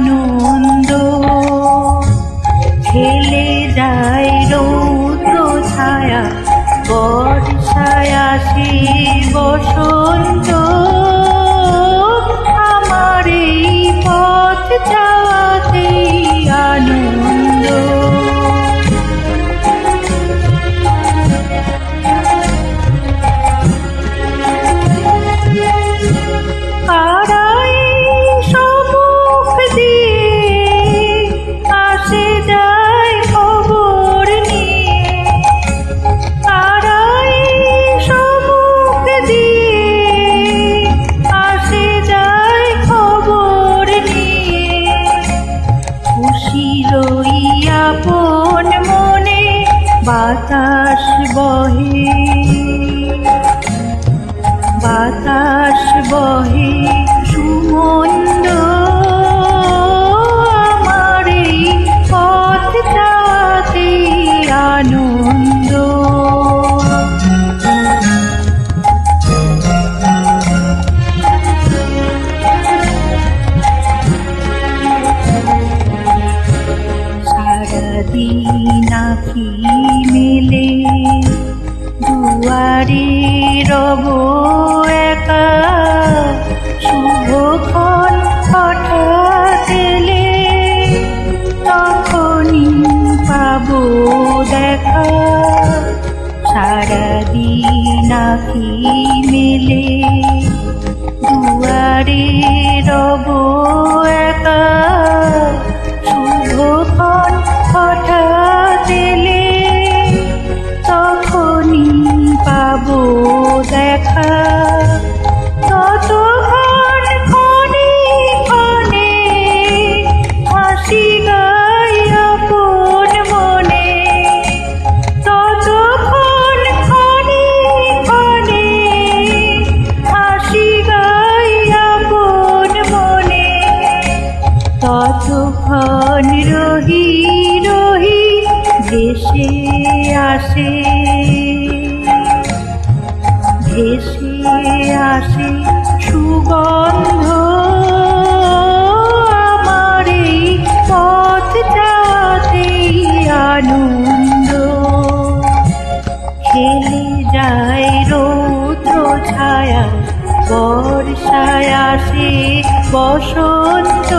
আনন্দ। খেলে যায় রৌদ্র ছায়া বর্ষায় আসে বসন্ত। আপন মনে বাতাস বহি। বাতাস বহি। দুয়ারে রব একা। তখনই দেখা। সারাদিন আঁকি মেলে রহি রহি আসে। ভেসে আসে সুগন্ধ আমার যায় ছায়া বর্ষায় আসে বসন্ত।